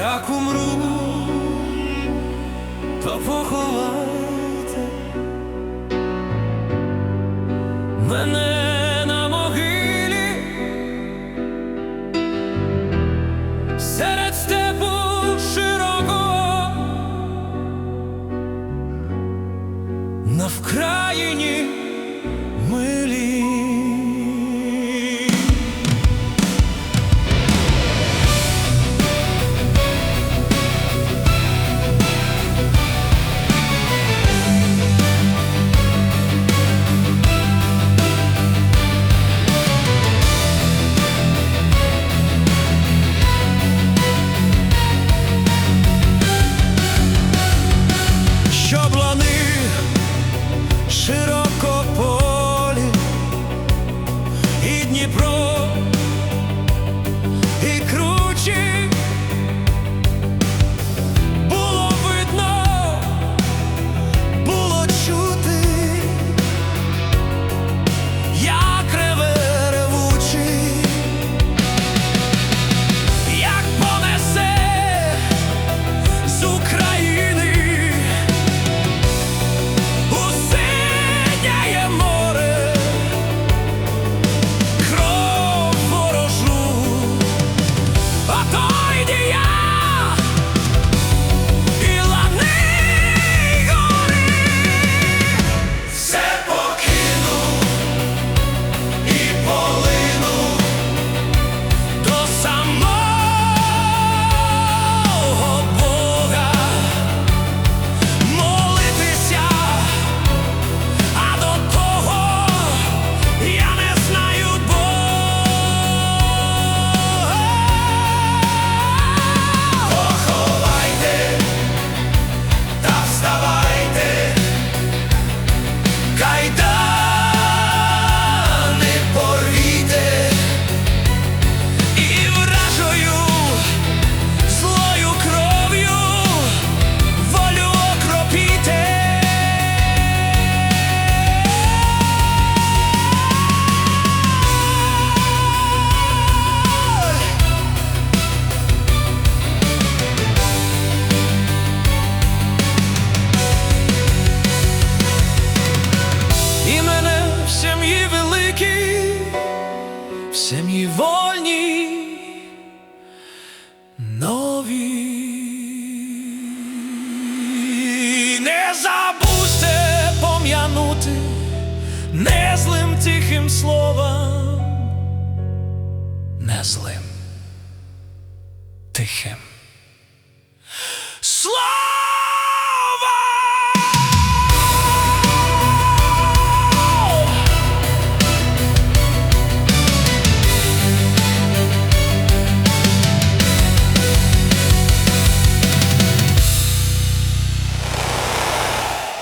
як умру, то поховайте мене на могилі серед степу широкого на вкраїні. Сім'ї вольні нові. Не забудьте пом'янути не злим тихим словом, не злим тихим словом.